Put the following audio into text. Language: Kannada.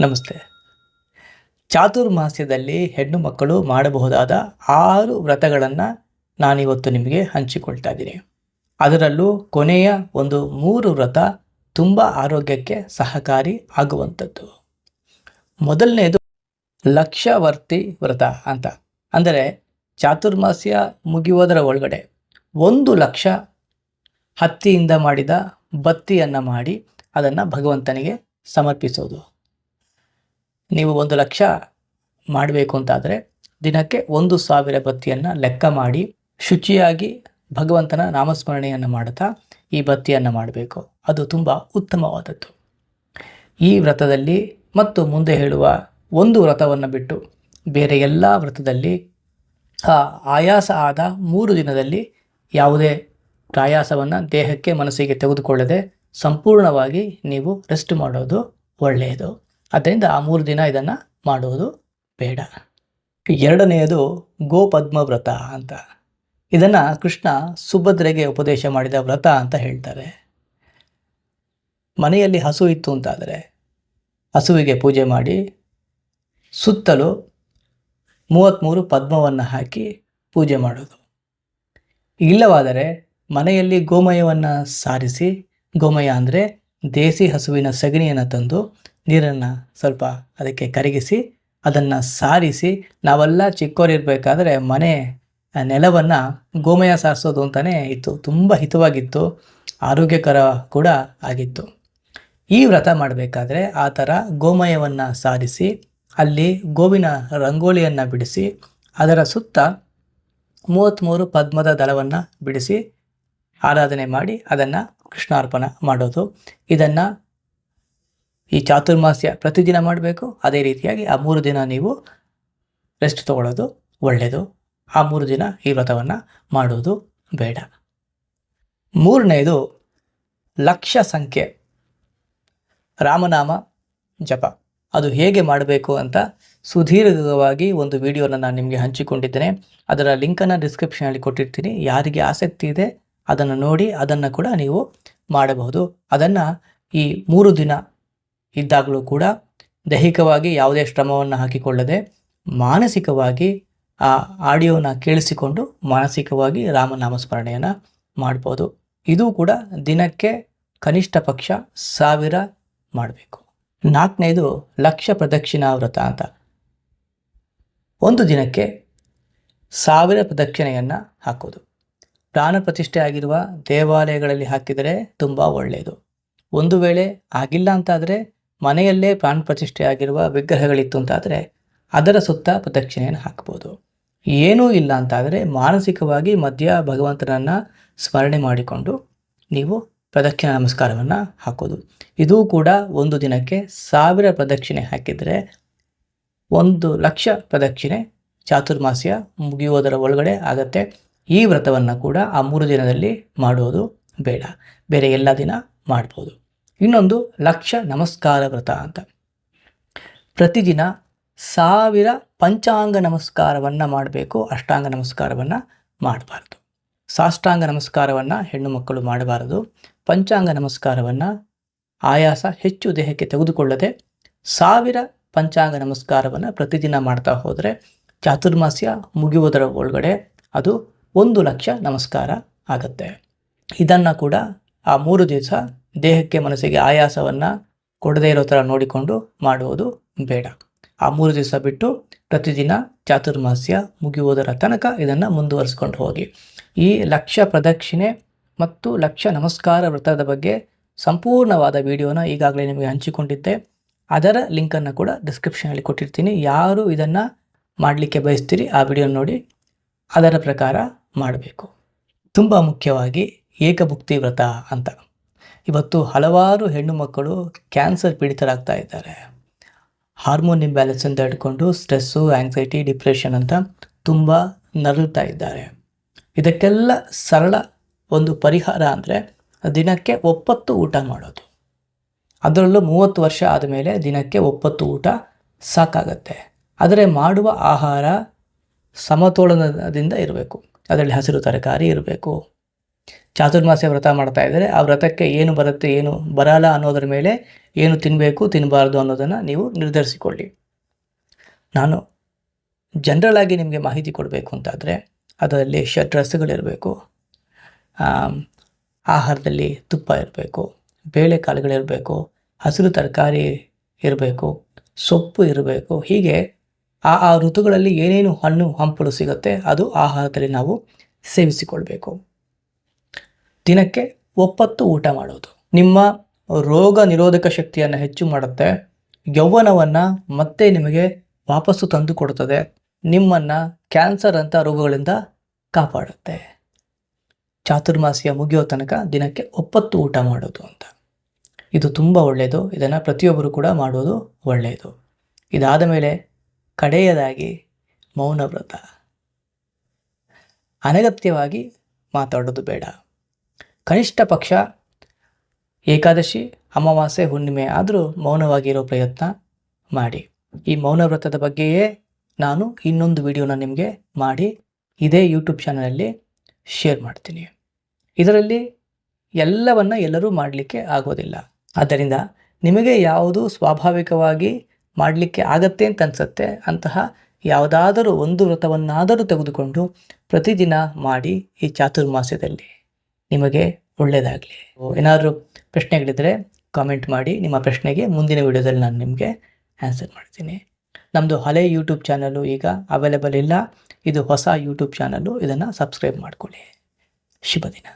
ನಮಸ್ತೆ. ಚಾತುರ್ಮಾಸ್ಯದಲ್ಲಿ ಹೆಣ್ಣು ಮಕ್ಕಳು ಮಾಡಬಹುದಾದ ಆರು ವ್ರತಗಳನ್ನು ನಾನಿವತ್ತು ನಿಮಗೆ ಹಂಚಿಕೊಳ್ತಾ ಇದ್ದೀನಿ. ಅದರಲ್ಲೂ ಕೊನೆಯ ಒಂದು ಮೂರು ವ್ರತ ತುಂಬ ಆರೋಗ್ಯಕ್ಕೆ ಸಹಕಾರಿ ಆಗುವಂಥದ್ದು. ಮೊದಲನೇದು ಲಕ್ಷವರ್ತಿ ವ್ರತ ಅಂತ. ಅಂದರೆ ಚಾತುರ್ಮಾಸ್ಯ ಮುಗಿಯೋದರ ಒಳಗಡೆ ಒಂದು ಲಕ್ಷ ಹತ್ತಿಯಿಂದ ಮಾಡಿದ ಬತ್ತಿಯನ್ನು ಮಾಡಿ ಅದನ್ನು ಭಗವಂತನಿಗೆ ಸಮರ್ಪಿಸೋದು. ನೀವು ಒಂದು ಲಕ್ಷ ಮಾಡಬೇಕು ಅಂತಾದರೆ ದಿನಕ್ಕೆ ಒಂದು ಸಾವಿರ ಬತ್ತಿಯನ್ನು ಲೆಕ್ಕ ಮಾಡಿ ಶುಚಿಯಾಗಿ ಭಗವಂತನ ನಾಮಸ್ಮರಣೆಯನ್ನು ಮಾಡುತ್ತಾ ಈ ಬತ್ತಿಯನ್ನು ಮಾಡಬೇಕು. ಅದು ತುಂಬ ಉತ್ತಮವಾದದ್ದು. ಈ ವ್ರತದಲ್ಲಿ ಮತ್ತು ಮುಂದೆ ಹೇಳುವ ಒಂದು ವ್ರತವನ್ನು ಬಿಟ್ಟು ಬೇರೆ ಎಲ್ಲ ವ್ರತದಲ್ಲಿ ಆಯಾಸ ಆದ ಮೂರು ದಿನದಲ್ಲಿ ಯಾವುದೇ ಪ್ರಾಯಾಸವನ್ನು ದೇಹಕ್ಕೆ ಮನಸ್ಸಿಗೆ ತೆಗೆದುಕೊಳ್ಳದೆ ಸಂಪೂರ್ಣವಾಗಿ ನೀವು ರೆಸ್ಟ್ ಮಾಡೋದು ಒಳ್ಳೆಯದು. ಆದ್ದರಿಂದ ಆ ಮೂರು ದಿನ ಇದನ್ನು ಮಾಡುವುದು ಬೇಡ. ಎರಡನೆಯದು ಗೋಪದ್ಮ ವ್ರತ ಅಂತ. ಇದನ್ನು ಕೃಷ್ಣ ಸುಭದ್ರೆಗೆ ಉಪದೇಶ ಮಾಡಿದ ವ್ರತ ಅಂತ ಹೇಳ್ತಾರೆ. ಮನೆಯಲ್ಲಿ ಹಸು ಇತ್ತು ಅಂತಾದರೆ ಹಸುವಿಗೆ ಪೂಜೆ ಮಾಡಿ ಸುತ್ತಲೂ ಮೂವತ್ತ್ಮೂರು ಪದ್ಮವನ್ನು ಹಾಕಿ ಪೂಜೆ ಮಾಡೋದು ಇಲ್ಲವಾದರೆ ಮನೆಯಲ್ಲಿ ಗೋಮಯವನ್ನು ಸಾರಿಸಿ, ಗೋಮಯ ಅಂದರೆ ದೇಸಿ ಹಸುವಿನ ಸಗಣಿಯನ್ನು ತಂದು ನೀರನ್ನು ಸ್ವಲ್ಪ ಅದಕ್ಕೆ ಕರಗಿಸಿ, ಅದನ್ನು ಸಾರಿಸಿ, ನಾವೆಲ್ಲ ಚಿಕ್ಕವರಿರಬೇಕಾದ್ರೆ ಮನೆ ನೆಲವನ್ನು ಗೋಮಯ ಸಾರಿಸೋದು ಅಂತಲೇ ಇತ್ತು. ತುಂಬ ಹಿತವಾಗಿತ್ತು, ಆರೋಗ್ಯಕರ ಕೂಡ ಆಗಿತ್ತು. ಈ ವ್ರತ ಮಾಡಬೇಕಾದ್ರೆ ಆ ಥರ ಗೋಮಯವನ್ನು ಸಾರಿಸಿ, ಅಲ್ಲಿ ಗೋವಿನ ರಂಗೋಲಿಯನ್ನು ಬಿಡಿಸಿ, ಅದರ ಸುತ್ತ ಮೂವತ್ತ್ಮೂರು ಪದ್ಮದ ದಳವನ್ನು ಬಿಡಿಸಿ ಆರಾಧನೆ ಮಾಡಿ ಅದನ್ನು ಕೃಷ್ಣಾರ್ಪಣ ಮಾಡೋದು. ಇದನ್ನು ಈ ಚಾತುರ್ಮಾಸ್ಯ ಪ್ರತಿದಿನ ಮಾಡಬೇಕು. ಅದೇ ರೀತಿಯಾಗಿ ಆ ಮೂರು ದಿನ ನೀವು ರೆಸ್ಟ್ ತಗೊಳ್ಳೋದು ಒಳ್ಳೆಯದು ಆ ಮೂರು ದಿನ ಈ ವ್ರತವನ್ನು ಮಾಡುವುದು ಬೇಡ. ಮೂರನೆಯದು ಲಕ್ಷ ಸಂಖ್ಯೆ. ರಾಮನಾಮ ಜಪ. ಅದು ಹೇಗೆ ಮಾಡಬೇಕು ಅಂತ ಸುದೀರ್ಘವಾಗಿ ಒಂದು ವಿಡಿಯೋನ ನಾನು ನಿಮಗೆ ಹಂಚಿಕೊಂಡಿದ್ದೇನೆ. ಅದರ ಲಿಂಕನ್ನು ಡಿಸ್ಕ್ರಿಪ್ಷನಲ್ಲಿ ಕೊಟ್ಟಿರ್ತೀನಿ. ಯಾರಿಗೆ ಆಸಕ್ತಿ ಇದೆ ಅದನ್ನು ನೋಡಿ ಅದನ್ನು ಕೂಡ ನೀವು ಮಾಡಬಹುದು. ಅದನ್ನು ಈ ಮೂರು ದಿನ ಇದ್ದಾಗಲೂ ಕೂಡ ದೈಹಿಕವಾಗಿ ಯಾವುದೇ ಶ್ರಮವನ್ನು ಹಾಕಿಕೊಳ್ಳದೆ ಮಾನಸಿಕವಾಗಿ ಆ ಆಡಿಯೋನ ಕೇಳಿಸಿಕೊಂಡು ಮಾನಸಿಕವಾಗಿ ರಾಮನಾಮಸ್ಮರಣೆಯನ್ನು ಮಾಡ್ಬೋದು. ಇದು ಕೂಡ ದಿನಕ್ಕೆ ಕನಿಷ್ಠ ಪಕ್ಷ ಸಾವಿರ ಮಾಡಬೇಕು. ನಾಲ್ಕನೇದು ಲಕ್ಷ ಪ್ರದಕ್ಷಿಣಾ ವ್ರತ ಅಂತ. ಒಂದು ದಿನಕ್ಕೆ ಸಾವಿರ ಪ್ರದಕ್ಷಿಣೆಯನ್ನು ಹಾಕೋದು. ಪ್ರಾಣ ಪ್ರತಿಷ್ಠೆ ಆಗಿರುವ ದೇವಾಲಯಗಳಲ್ಲಿ ಹಾಕಿದರೆ ತುಂಬ ಒಳ್ಳೆಯದು ಒಂದು ವೇಳೆ ಆಗಿಲ್ಲ ಅಂತಾದರೆ ಮನೆಯಲ್ಲೇ ಪ್ರಾಣ ಪ್ರತಿಷ್ಠೆ ಆಗಿರುವ ವಿಗ್ರಹಗಳಿತ್ತು ಅಂತಾದರೆ ಅದರ ಸುತ್ತ ಪ್ರದಕ್ಷಿಣೆಯನ್ನು ಹಾಕ್ಬೋದು. ಏನೂ ಇಲ್ಲ ಅಂತಾದರೆ ಮಾನಸಿಕವಾಗಿ ಮಧ್ಯ ಭಗವಂತನನ್ನು ಸ್ಮರಣೆ ಮಾಡಿಕೊಂಡು ನೀವು ಪ್ರದಕ್ಷಿಣೆ ನಮಸ್ಕಾರವನ್ನು ಹಾಕೋದು. ಇದೂ ಕೂಡ ಒಂದು ದಿನಕ್ಕೆ ಸಾವಿರ ಪ್ರದಕ್ಷಿಣೆ ಹಾಕಿದರೆ ಒಂದು ಲಕ್ಷ ಪ್ರದಕ್ಷಿಣೆ ಚಾತುರ್ಮಾಸ್ಯ ಮುಗಿಯುವುದರ ಒಳಗಡೆ ಆಗತ್ತೆ. ಈ ವ್ರತವನ್ನು ಕೂಡ ಆ ಮೂರು ದಿನದಲ್ಲಿ ಮಾಡುವುದು ಬೇಡ. ಬೇರೆ ಎಲ್ಲ ದಿನ ಮಾಡ್ಬೋದು. ಇನ್ನೊಂದು ಲಕ್ಷ ನಮಸ್ಕಾರ ವ್ರತ ಅಂತ. ಪ್ರತಿದಿನ ಸಾವಿರ ಪಂಚಾಂಗ ನಮಸ್ಕಾರವನ್ನು ಮಾಡಬೇಕು, ಅಷ್ಟಾಂಗ ನಮಸ್ಕಾರವನ್ನು ಮಾಡಬಾರ್ದು. ಸಾಷ್ಟಾಂಗ ನಮಸ್ಕಾರವನ್ನು ಹೆಣ್ಣು ಮಕ್ಕಳು ಮಾಡಬಾರದು. ಪಂಚಾಂಗ ನಮಸ್ಕಾರವನ್ನು ಆಯಾಸ ಹೆಚ್ಚು ದೇಹಕ್ಕೆ ತೆಗೆದುಕೊಳ್ಳದೆ ಸಾವಿರ ಪಂಚಾಂಗ ನಮಸ್ಕಾರವನ್ನು ಪ್ರತಿದಿನ ಮಾಡ್ತಾ ಹೋದರೆ ಚಾತುರ್ಮಾಸ್ಯ ಮುಗಿಯುವುದರ ಒಳಗಡೆ ಅದು ಒಂದು ಲಕ್ಷ ನಮಸ್ಕಾರ ಆಗತ್ತೆ. ಇದನ್ನು ಕೂಡ ಆ ಮೂರು ದಿವಸ ದೇಹಕ್ಕೆ ಮನಸ್ಸಿಗೆ ಆಯಾಸವನ್ನು ಕೊಡದೇ ಇರೋ ಥರ ನೋಡಿಕೊಂಡು ಮಾಡುವುದು ಬೇಡ. ಆ ಮೂರು ದಿವಸ ಬಿಟ್ಟು ಪ್ರತಿದಿನ ಚಾತುರ್ಮಾಸ್ಯ ಮುಗಿಯುವುದರ ತನಕ ಇದನ್ನು ಮುಂದುವರಿಸ್ಕೊಂಡು ಹೋಗಿ. ಈ ಲಕ್ಷ ಪ್ರದಕ್ಷಿಣೆ ಮತ್ತು ಲಕ್ಷ ನಮಸ್ಕಾರ ವ್ರತದ ಬಗ್ಗೆ ಸಂಪೂರ್ಣವಾದ ವಿಡಿಯೋನ ಈಗಾಗಲೇ ನಿಮಗೆ ಹಂಚಿಕೊಂಡಿದ್ದೆ. ಅದರ ಲಿಂಕನ್ನು ಕೂಡ ಡಿಸ್ಕ್ರಿಪ್ಷನಲ್ಲಿ ಕೊಟ್ಟಿರ್ತೀನಿ. ಯಾರು ಇದನ್ನು ಮಾಡಲಿಕ್ಕೆ ಬಯಸ್ತೀರಿ ಆ ವಿಡಿಯೋ ನೋಡಿ ಅದರ ಪ್ರಕಾರ ಮಾಡಬೇಕು. ತುಂಬ ಮುಖ್ಯವಾಗಿ ಏಕಭುಕ್ತಿ ವ್ರತ ಅಂತ. ಇವತ್ತು ಹಲವಾರು ಹೆಣ್ಣು ಮಕ್ಕಳು ಕ್ಯಾನ್ಸರ್ ಪೀಡಿತರಾಗ್ತಾ ಇದ್ದಾರೆ. ಹಾರ್ಮೋನ್ ಇಂಬ್ಯಾಲೆನ್ಸ್ ಅಂತ ಹಿಡ್ಕೊಂಡು ಸ್ಟ್ರೆಸ್ಸು ಆ್ಯಂಗ್ಸೈಟಿ ಡಿಪ್ರೆಷನ್ ಅಂತ ತುಂಬ ನರಳುತ್ತಾ ಇದ್ದಾರೆ. ಇದಕ್ಕೆಲ್ಲ ಸರಳ ಒಂದು ಪರಿಹಾರ ಅಂದರೆ ದಿನಕ್ಕೆ ಒಪ್ಪತ್ತು ಊಟ ಮಾಡೋದು. ಅದರಲ್ಲೂ ಮೂವತ್ತು ವರ್ಷ ಆದಮೇಲೆ ದಿನಕ್ಕೆ ಒಪ್ಪತ್ತು ಊಟ ಸಾಕಾಗತ್ತೆ. ಆದರೆ ಮಾಡುವ ಆಹಾರ ಸಮತೋಲನದಿಂದ ಇರಬೇಕು. ಅದರಲ್ಲಿ ಹಸಿರು ತರಕಾರಿ ಇರಬೇಕು. ಚಾತುರ್ಮಾಸ್ಯ ವ್ರತ ಮಾಡ್ತಾ ಇದ್ದಾರೆ. ಆ ವ್ರತಕ್ಕೆ ಏನು ಬರುತ್ತೆ, ಏನು ಬರಲ್ಲ ಅನ್ನೋದ್ರ ಮೇಲೆ ಏನು ತಿನ್ನಬೇಕು ತಿನ್ನಬಾರ್ದು ಅನ್ನೋದನ್ನು ನೀವು ನಿರ್ಧರಿಸಿಕೊಳ್ಳಿ. ನಾನು ಜನರಲ್ ಆಗಿ ನಿಮಗೆ ಮಾಹಿತಿ ಕೊಡಬೇಕು ಅಂತಾದರೆ, ಅದರಲ್ಲಿ ಷಡ್ರಸಗಳಿರಬೇಕು ಆಹಾರದಲ್ಲಿ ತುಪ್ಪ ಇರಬೇಕು ಬೇಳೆಕಾಳುಗಳಿರಬೇಕು ಹಸಿರು ತರಕಾರಿ ಇರಬೇಕು, ಸೊಪ್ಪು ಇರಬೇಕು, ಹೀಗೆ ಆ ಆ ಋತುಗಳಲ್ಲಿ ಏನೇನು ಹಣ್ಣು, ಹಂಪಲು ಸಿಗುತ್ತೆ, ಅದು ಆಹಾರದಲ್ಲಿ ನಾವು ಸೇವಿಸಿಕೊಳ್ಬೇಕು. ದಿನಕ್ಕೆ ಒಪ್ಪತ್ತು ಊಟ ಮಾಡೋದು. ನಿಮ್ಮ ರೋಗ ನಿರೋಧಕ ಶಕ್ತಿಯನ್ನು ಹೆಚ್ಚು ಮಾಡುತ್ತೆ. ಯೌವನವನ್ನು ಮತ್ತೆ ನಿಮಗೆ ವಾಪಸ್ಸು ತಂದು ಕೊಡುತ್ತದೆ. ನಿಮ್ಮನ್ನು ಕ್ಯಾನ್ಸರ್ ಅಂತ ರೋಗಗಳಿಂದ ಕಾಪಾಡುತ್ತೆ. ಚಾತುರ್ಮಾಸಿಯ ಮುಗಿಯೋ ತನಕ ದಿನಕ್ಕೆ ಒಪ್ಪತ್ತು ಊಟ ಮಾಡೋದು ಅಂತ. ಇದು ತುಂಬ ಒಳ್ಳೆಯದು ಇದನ್ನು ಪ್ರತಿಯೊಬ್ಬರು ಕೂಡ ಮಾಡೋದು ಒಳ್ಳೆಯದು ಇದಾದ ಮೇಲೆ ಕಡೆಯದಾಗಿ ಮೌನವ್ರತ. ಅನಗತ್ಯವಾಗಿ ಮಾತಾಡೋದು ಬೇಡ. ಕನಿಷ್ಠ ಪಕ್ಷ, ಏಕಾದಶಿ, ಅಮಾವಾಸ್ಯೆ, ಹುಣ್ಣಿಮೆ ಆದರೂ ಮೌನವಾಗಿರೋ ಪ್ರಯತ್ನ ಮಾಡಿ. ಈ ಮೌನ ವ್ರತದ ಬಗ್ಗೆಯೇ ನಾನು ಇನ್ನೊಂದು ವಿಡಿಯೋನ ನಿಮಗೆ ಮಾಡಿ, ಇದೇ ಯೂಟ್ಯೂಬ್ ಚಾನಲಲ್ಲಿ ಶೇರ್ ಮಾಡ್ತೀನಿ. ಇದರಲ್ಲಿ ಎಲ್ಲವನ್ನು ಎಲ್ಲರೂ ಮಾಡಲಿಕ್ಕೆ ಆಗೋದಿಲ್ಲ. ಆದ್ದರಿಂದ ನಿಮಗೆ ಯಾವುದು ಸ್ವಾಭಾವಿಕವಾಗಿ ಮಾಡಲಿಕ್ಕೆ ಆಗತ್ತೆ ಅಂತ ಅನಿಸುತ್ತೆ, ಅಂತಹ ಯಾವುದಾದರೂ ಒಂದು ವ್ರತವನ್ನಾದರೂ ತೆಗೆದುಕೊಂಡು ಪ್ರತಿದಿನ ಮಾಡಿ ಈ ಚಾತುರ್ಮಾಸ್ಯದಲ್ಲಿ. ನಿಮಗೆ ಒಳ್ಳೆಯದಾಗಲಿ ಏನಾದರೂ ಪ್ರಶ್ನೆಗಳಿದ್ದರೆ ಕಾಮೆಂಟ್ ಮಾಡಿ, ನಿಮ್ಮ ಪ್ರಶ್ನೆಗೆ ಮುಂದಿನ ವಿಡಿಯೋದಲ್ಲಿ ನಾನು ನಿಮಗೆ ಆನ್ಸರ್ ಮಾಡ್ತೀನಿ. ನಮ್ಮದು ಹಳೆ ಯೂಟ್ಯೂಬ್ ಚಾನಲು ಈಗ ಅವೈಲೇಬಲ್ ಇಲ್ಲ. ಇದು ಹೊಸ ಯೂಟ್ಯೂಬ್ ಚಾನಲು ಇದನ್ನು ಸಬ್ಸ್ಕ್ರೈಬ್ ಮಾಡ್ಕೊಳ್ಳಿ. ಶುಭ ದಿನ